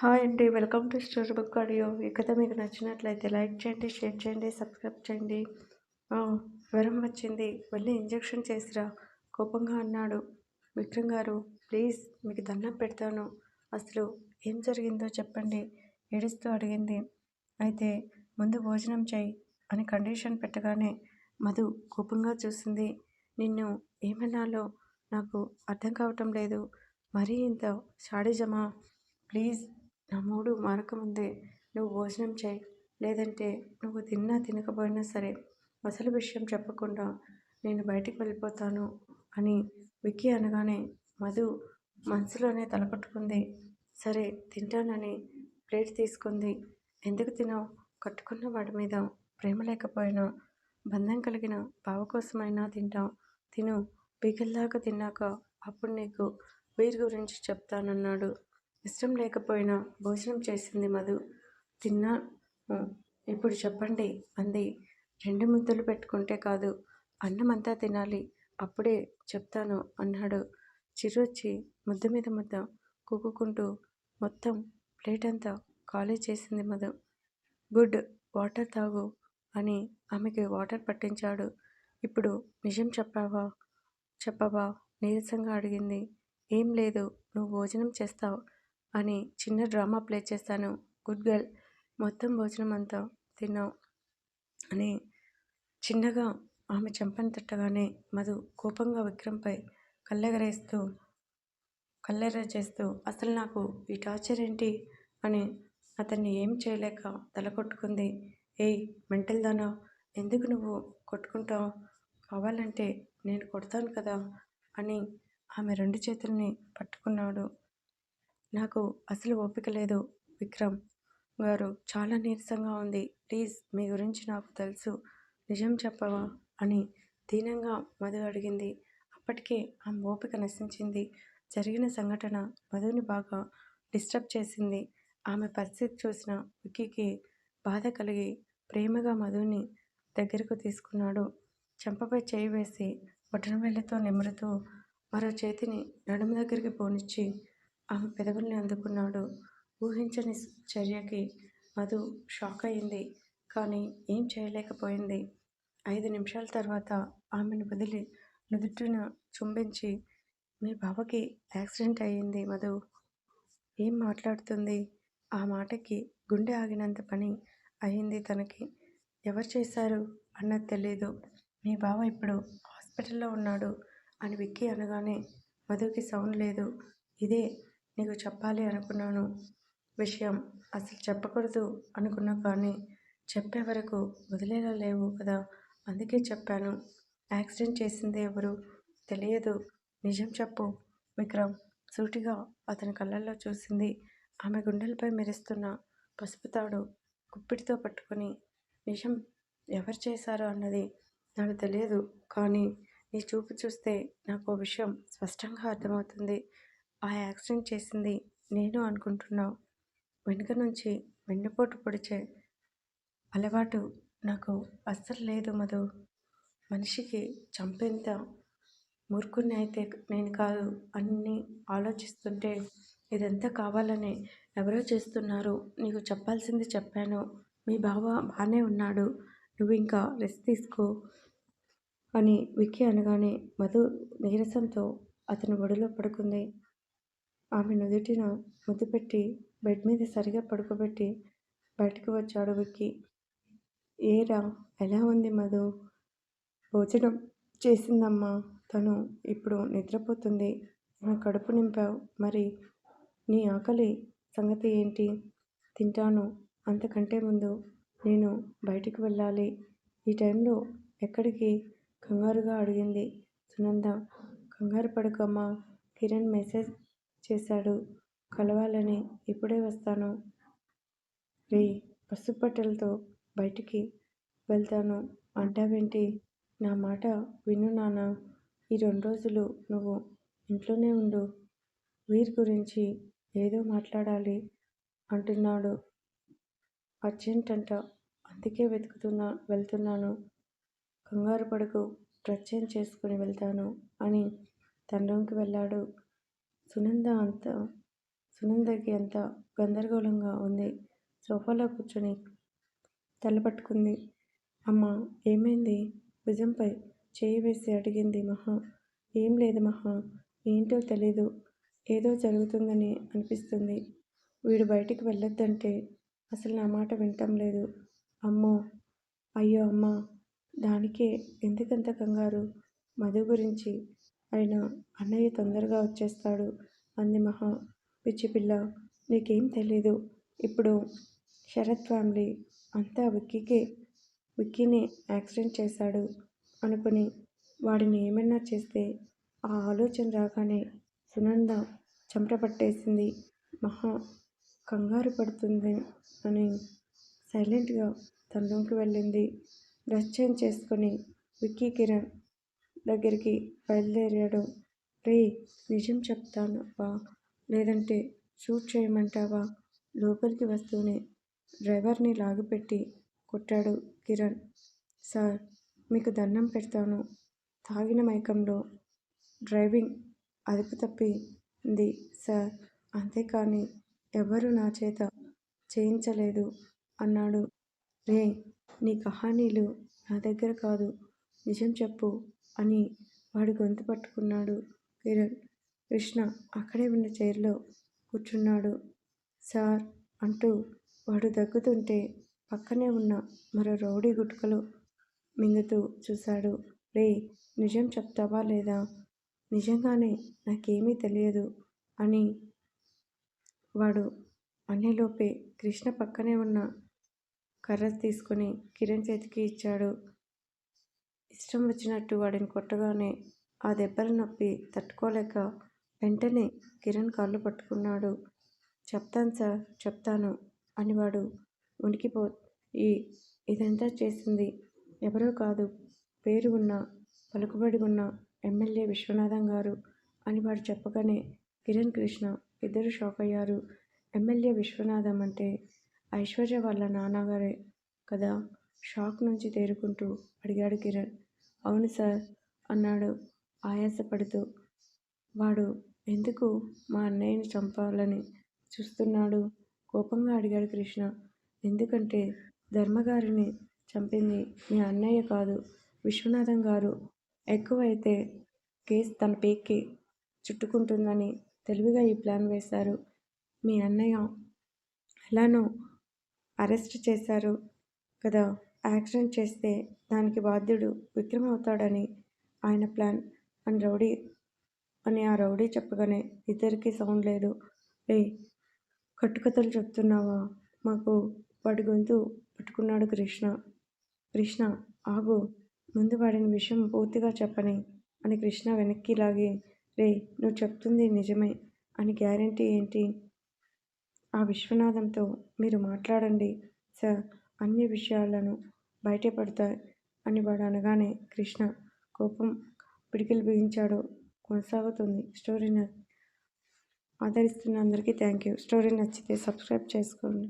Hi అండి welcome to story book audio. ఈ కథ మీకు నచ్చినట్లయితే లైక్ చేయండి షేర్ చేయండి సబ్స్క్రైబ్ చేయండి. ఆ, జ్వరం వచ్చింది. వెళ్ళి ఇంజెక్షన్ చేసిరా. కోపంగా అన్నాడు విక్రమ్ గారు. ప్లీజ్ మీకు దండం పెడతాను. అసలు ఏం జరిగిందో చెప్పండి ఏడుస్తూ అడిగింది. అయితే ముందు భోజనం చేయి అని కండిషన్ పెట్టగానే మధు కోపంగా చూసింది. నిన్ను ఏమనాలో నాకు అర్థం కావటం లేదు. మరీ ఇంత షాడిజమా? ప్లీజ్ నా మూడు మారకముందే నువ్వు భోజనం చేయి. లేదంటే నువ్వు తిన్నా తినకపోయినా సరే అసలు విషయం చెప్పకుండా నేను బయటికి వెళ్ళిపోతాను అని విక్కీ అనగానే మధు మనసులోనే తలపట్టుకుంది. సరే తింటానని ప్లేట్ తీసుకుంది. ఎందుకు తినవు? కట్టుకున్న వాడి మీద ప్రేమ లేకపోయినా బంధం కలిగిన బావ కోసమైనా తింటాం. తిను. పీకల్లాగా తిన్నాక అప్పుడు నీకు వీరి గురించి చెప్తానన్నాడు. ఇష్టం లేకపోయినా భోజనం చేసింది మధు. తిన్నా ఇప్పుడు చెప్పండి అంది. రెండు ముద్దలు పెట్టుకుంటే కాదు అన్నం అంతా తినాలి అప్పుడే చెప్తాను అన్నాడు. చిరొచ్చి ముద్ద మీద ముద్ద కుక్కుకుంటూ మొత్తం ప్లేట్ అంతా ఖాళీ చేసింది మధు. గుడ్ వాటర్ తాగు అని ఆమెకి వాటర్ పట్టించాడు. ఇప్పుడు నిజం చెప్పావా? చెప్పవా? నీరసంగా అడిగింది. ఏం లేదు నువ్వు భోజనం చేస్తావు అని చిన్న డ్రామా ప్లే చేశాను గుడ్ గర్ల్ మొత్తం భోజనం అంతా తిన్నావు అని చిన్నగా ఆమె చెంపను తట్టగానే మధు కోపంగా విక్రమ్పై కళ్ళెగరేస్తూ కళ్ళెర చేస్తూ అసలు నాకు ఈ టార్చర్ ఏంటి? అని అతన్ని ఏం చేయలేక తల కొట్టుకుంది. ఏయ్ మెంటల్ దానా? ఎందుకు నువ్వు కొట్టుకుంటావు? కావాలంటే నేను కొడతాను కదా? అని ఆమె రెండు చేతుల్ని పట్టుకున్నాడు. నాకు అసలు ఓపిక లేదు. విక్రమ్ గారు చాలా నీరసంగా ఉంది. ప్లీజ్ మీ గురించి నాకు తెలుసు. నిజం చెప్పవా? అని దీనంగా మధు అడిగింది. అప్పటికే ఆమె ఓపిక నశించింది. జరిగిన సంఘటన మధుని బాగా డిస్టర్బ్ చేసింది. ఆమె పరిస్థితి చూసిన విక్కీకి బాధ కలిగి ప్రేమగా మధుని దగ్గరకు తీసుకున్నాడు. చెంపపై చేయి వేసి బొటనవేళ్ళతో నిమురుతూ మరో చేతిని నడుము దగ్గరికి పోనిచ్చి ఆమె పెదవుల్ని అందుకున్నాడు. ఊహించని చర్యకి మధు షాక్ అయింది. కానీ ఏం చేయలేకపోయింది. ఐదు నిమిషాల తర్వాత ఆమెను వదిలి నుదుటిన చుంబించి మీ బావకి యాక్సిడెంట్ అయ్యింది మధు. ఏం మాట్లాడుతుంది? ఆ మాటకి గుండె ఆగినంత పని అయింది తనకి. ఎవరు చేశారు అన్నది తెలియదు మీ బావ ఇప్పుడు హాస్పిటల్లో ఉన్నాడు అని విక్కీ అనగానే మధుకి సౌండ్ లేదు. ఇదే నీకు చెప్పాలి అనుకున్నాను. విషయం అసలు చెప్పకూడదు అనుకున్నా కానీ చెప్పే వరకు వదిలేలా లేవు కదా. అందుకే చెప్పాను. యాక్సిడెంట్ చేసింది ఎవరు? తెలియదు. నిజం చెప్పు. విక్రమ్ సూటిగా అతని కళ్ళల్లో చూసింది. ఆమె గుండెలపై మెరుస్తున్న పసుపు తాడు కుప్పిడితో పట్టుకొని నిజం ఎవరు చేశారు అన్నది నాకు తెలియదు కానీ నీ చూపు చూస్తే నాకు విషయం స్పష్టంగా అర్థమవుతుంది. ఆ యాక్సిడెంట్ చేసింది నేను అనుకుంటున్నావు వెనుక నుంచి వెన్నుపోటు పొడిచే అలవాటు నాకు అస్సలు లేదు మధు. మనిషికి చంపేంత మూర్ఖుని అయితే నేను కాదు. అన్ని ఆలోచిస్తుంటే ఇదంతా కావాలని ఎవరో చేస్తున్నారు. నీకు చెప్పాల్సింది చెప్పాను. మీ బావ బాగానే ఉన్నాడు. నువ్వు ఇంకా రెస్ట్ తీసుకో అని విక్కీ అనగానే మధు నీరసంతో అతని ఒడిలో పడుకుంది. ఆమె నుదుటిన ముద్దు పెట్టి బెడ్ మీద సరిగా పడుకోబెట్టి బయటకు వచ్చాడు విక్కి. ఏరా ఎలా ఉంది మధు? భోజనం చేసిందమ్మా. తను ఇప్పుడు నిద్రపోతుంది. నా కడుపు నింపావు. మరి నీ ఆకలి సంగతి ఏంటి? తింటాను. అంతకంటే ముందు నేను బయటికి వెళ్ళాలి. ఈ టైంలో ఎక్కడికి? కంగారుగా అడిగింది సునంద. కంగారు పడకమ్మా కిరణ్ మెసేజ్ చేశాడు. కలవాలని ఇప్పుడే వస్తాను. రే పసుపట్టెలతో బయటికి వెళ్తాను. అంటావేంటి? నా మాట విను నాన్న. ఈ రెండు రోజులు నువ్వు ఇంట్లోనే ఉండు. వీరి గురించి ఏదో మాట్లాడాలి అంటున్నాడు. అర్జెంట్ అంట అందుకే వెతుకుతున్నా వెళ్తున్నాను. కంగారు పడుకు ప్రత్యయం చేసుకుని వెళ్తాను అని తన రూమ్కి వెళ్ళాడు. సునంద అంత సునందకి అంత గందరగోళంగా ఉంది. సోఫాలో కూర్చొని తల పట్టుకుంది ఏమైంది? భుజంపై చేయి వేసి అడిగింది మహా. ఏం లేదు మహా ఏంటో తెలీదు. ఏదో జరుగుతుందని అనిపిస్తుంది. వీడు బయటికి వెళ్ళొద్దంటే అసలు నా మాట వినటం లేదు. అమ్మో అయ్యో అమ్మ దానికే ఎందుకంత కంగారు? మధు గురించి అయినా అన్నయ్య తొందరగా వచ్చేస్తాడు. అంది మహా. పిచ్చి పిల్ల నీకేం తెలీదు. ఇప్పుడు శరత్ ఫ్యామిలీ అంతా విక్కీకే విక్కీనే యాక్సిడెంట్ చేశాడు అనుకుని వాడిని ఏమైనా చేస్తే ఆ ఆలోచన రాగానే సునంద చెమటపట్టేసింది మహా కంగారు పడుతుంది అని సైలెంట్గా తనలోకి వెళ్ళింది. డ్రెస్ చేంజ్ చేసుకొని విక్కీ కిరణ్ దగ్గరికి బయలుదేరాడు. రే నిజం చెప్తావా లేదంటే షూట్ చేయమంటావా? లోపలికి వస్తూనే డ్రైవర్ని లాగిపెట్టి కొట్టాడు కిరణ్. సార్ మీకు దండం పెడతాను. తాగిన మైకంలో డ్రైవింగ్ అదుపు తప్పింది సార్. అంతేకాని ఎవరు నా చేత చేయించలేదు అన్నాడు. రే నీ కహానీలు నా దగ్గర కాదు. నిజం చెప్పు. అని వాడి గొంతు పట్టుకున్నాడు. కిరణ్ కృష్ణ అక్కడే ఉన్న చైర్లో కూర్చున్నాడు. సార్ అంటూ వాడు దగ్గుతుంటే పక్కనే ఉన్న మరో రౌడీ గుట్కలు మింగుతూ చూశాడు. రే నిజం చెప్తావా లేదా? నిజంగానే నాకేమీ తెలియదు అని వాడు అనేలోపే కృష్ణ పక్కనే ఉన్న కర్ర తీసుకొని కిరణ్ చేతికి ఇచ్చాడు. ఇష్టం వచ్చినట్టు వాడిని కొట్టగానే ఆ దెబ్బల నొప్పి తట్టుకోలేక వెంటనే కిరణ్ కాళ్ళు పట్టుకున్నాడు. చెప్తాను సార్ చెప్తాను అని వాడు ఉనికిపో ఈ ఇదంతా చేసింది ఎవరో కాదు పేరు ఉన్న పలుకుబడి ఉన్న ఎమ్మెల్యే విశ్వనాథం గారు అని వాడు చెప్పగానే కిరణ్ కృష్ణ ఇద్దరు షాక్ అయ్యారు. ఎమ్మెల్యే విశ్వనాథం అంటే ఐశ్వర్య వాళ్ళ నాన్నగారే కదా? షాక్ నుంచి తేరుకుంటూ అడిగాడు కిరణ్. అవును సార్ అన్నాడు ఆయాసపడుతూ. వాడు ఎందుకు మా అన్నయ్యని చంపాలని చూస్తున్నాడు? కోపంగా అడిగాడు కృష్ణ. ఎందుకంటే ధర్మగారిని చంపింది మీ అన్నయ్య కాదు విశ్వనాథం గారు. ఎక్కువైతే కేసు తన పేక్కి చుట్టుకుంటుందని తెలివిగా ఈ ప్లాన్ వేశారు. మీ అన్నయ్య ఎలానో అరెస్ట్ చేశారు కదా? యాక్సిడెంట్ చేస్తే దానికి బాధ్యుడు విక్రమ్ అవుతాడని ఆయన ప్లాన్. అని రౌడీ అని ఆ రౌడీ చెప్పగానే ఇద్దరికీ సౌండ్ లేదు. ఏ కట్టుకథలు చెప్తున్నావా? మాకు వాడి గొంతు పట్టుకున్నాడు కృష్ణ. కృష్ణ ఆగు. ముందు వాడిని విషయం పూర్తిగా చెప్పని అని కృష్ణ వెనక్కి లాగి రే నువ్వు చెప్తుంది నిజమే. అని గ్యారంటీ ఏంటి? ఆ విశ్వనాథంతో మీరు మాట్లాడండి సార్. అన్ని విషయాలను బయటపడతాయి అని వాడు అనగానే కృష్ణ కోపం పిడికిలు బిగించాడు. కొనసాగుతుంది. స్టోరీ ఆదరిస్తున్న అందరికీ థ్యాంక్ యూ స్టోరీ నచ్చితే సబ్స్క్రైబ్ చేసుకోండి.